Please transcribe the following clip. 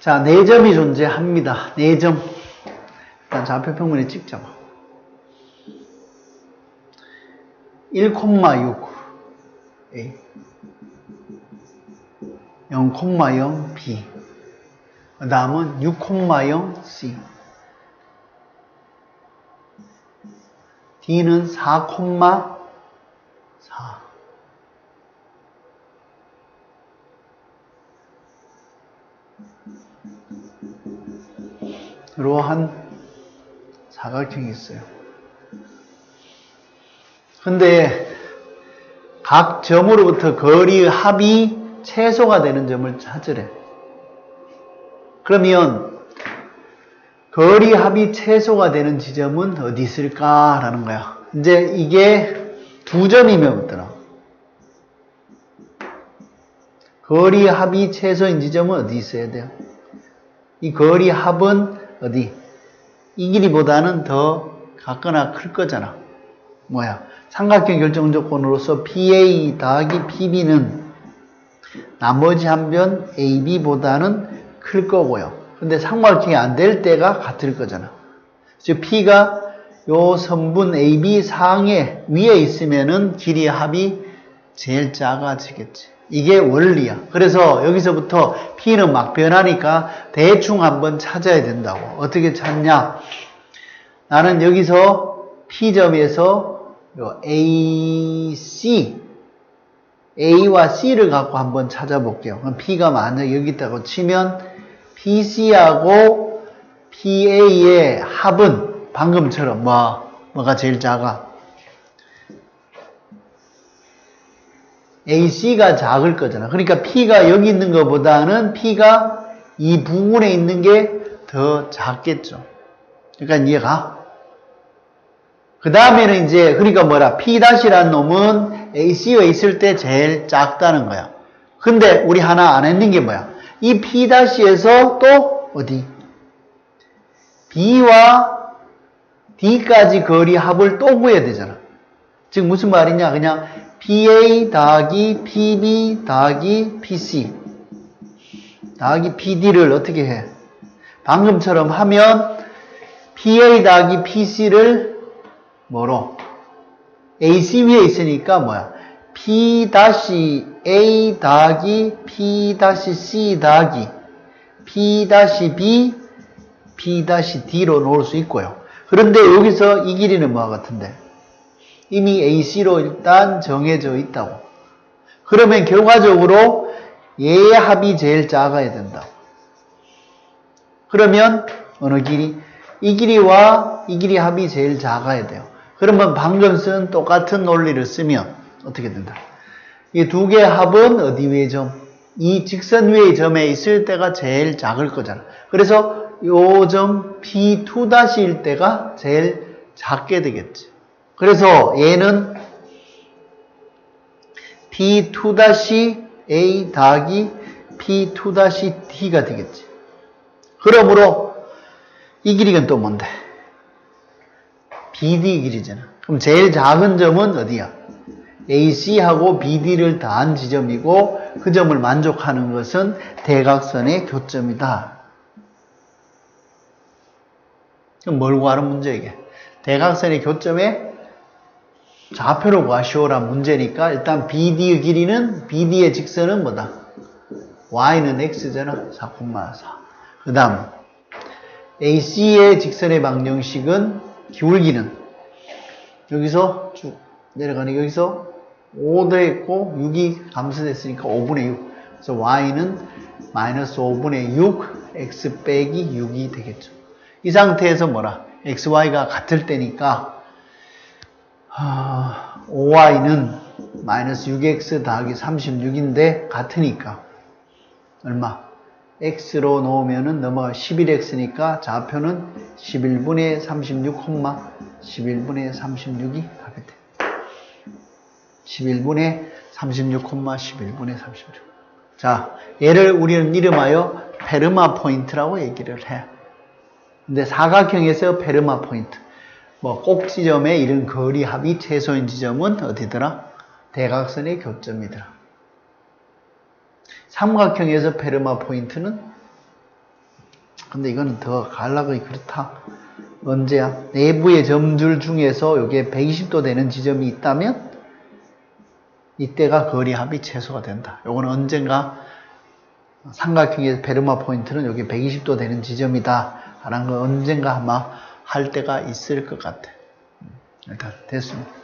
자, 4점이 존재합니다. 4점. 일단 좌표 평면에 찍자고. 1,6 A 0,0 B 그 다음은 6,0 C D는 4,4 이러한 사각형이 있어요. 근데 각 점으로부터 거리 합이 최소가 되는 점을 찾으래. 그러면 거리 합이 최소가 되는 지점은 어디 있을까라는 거야. 이제 이게 두 점이면 없더라. 거리 합이 최소인 지점은 어디 있어야 돼요? 이 거리 합은 어디? 이 길이보다는 더 같거나 클 거잖아. 뭐야? 삼각형 결정 조건으로서 PA 더하기 PB는 나머지 한변 AB보다는 클 거고요. 근데 삼각형이 안 될 때가 같을 거잖아. 즉 P가 요 선분 AB 상에 위에 있으면은 길이 합이 제일 작아지겠지. 이게 원리야. 그래서 여기서부터 P는 막 변하니까 대충 한번 찾아야 된다고. 어떻게 찾냐? 나는 여기서 P점에서 요 AC, A와 C를 갖고 한번 찾아볼게요. 그럼 P가 만약 여기 있다고 치면 PC하고 PA의 합은 방금처럼 뭐, 뭐가 제일 작아? AC가 작을 거잖아. 그러니까 P가 여기 있는 것보다는 P가 이 부분에 있는 게 더 작겠죠. 그러니까 이해가? 그 다음에는 이제, 그러니까 뭐라, P-라는 놈은 AC에 있을 때 제일 작다는 거야. 근데 우리 하나 안 했는 게 뭐야? 이 P-에서 또 어디? B와 D까지 거리 합을 또 구해야 되잖아. 즉 무슨 말이냐? 그냥 PA 더하기 PB 더하기 PC 더하기 PD를 어떻게 해? 방금처럼 하면 PA 더하기 PC를 뭐로? AC 위에 있으니까 뭐야? P 다시 A 더하기 P 다시 C 더하기 P 다시 B P 다시 D로 놓을 수 있고요. 그런데 여기서 이 길이는 뭐와 같은데? 이미 AC로 일단 정해져 있다고. 그러면 결과적으로 얘의 합이 제일 작아야 된다. 그러면 어느 길이? 이 길이와 이 길이 합이 제일 작아야 돼요. 그러면 방금 쓴 똑같은 논리를 쓰면 어떻게 된다? 이 두 개의 합은 어디 위의 점? 이 직선 위의 점에 있을 때가 제일 작을 거잖아. 그래서 요 점 P2-일 때가 제일 작게 되겠지. 그래서 얘는 P2-A 더하기 P2-D가 되겠지. 그러므로 이 길이는 또 뭔데? BD 길이잖아. 그럼 제일 작은 점은 어디야? AC하고 BD를 더한 지점이고 그 점을 만족하는 것은 대각선의 교점이다. 그럼 뭘 구하는 문제 이게? 대각선의 교점에 좌표를 구하시오란 문제니까 일단 BD의 길이는 BD의 직선은 뭐다? Y는 X잖아. 4,4. 그 다음 AC의 직선의 방정식은 기울기는 여기서 쭉 내려가는 여기서 5도 있고 6이 감소됐으니까 5분의 6. 그래서 y는 마이너스 5분의 6 x 빼기 6이 되겠죠. 이 상태에서 뭐라? xy가 같을 때니까 아, 5y는 마이너스 6x 더하기 36인데 같으니까 얼마? x로 놓으면은 넘어가 11x니까 좌표는 11분의 36, 11분의 36이 가겠대. 11분의 36, 11분의 36. 자, 얘를 우리는 이름하여 페르마 포인트라고 얘기를 해. 근데 사각형에서 페르마 포인트. 뭐 꼭지점에 이런 거리 합이 최소인 지점은 어디더라? 대각선의 교점이더라. 삼각형에서 페르마 포인트는 근데 이거는 더 갈락이 그렇다. 언제야? 내부의 점줄 중에서 이게 120도 되는 지점이 있다면 이때가 거리 합이 최소가 된다. 요거는 언젠가 삼각형의 베르마 포인트는 여기 120도 되는 지점이다. 라는 거 언젠가 아마 할 때가 있을 것 같아. 음, 일단 됐습니다.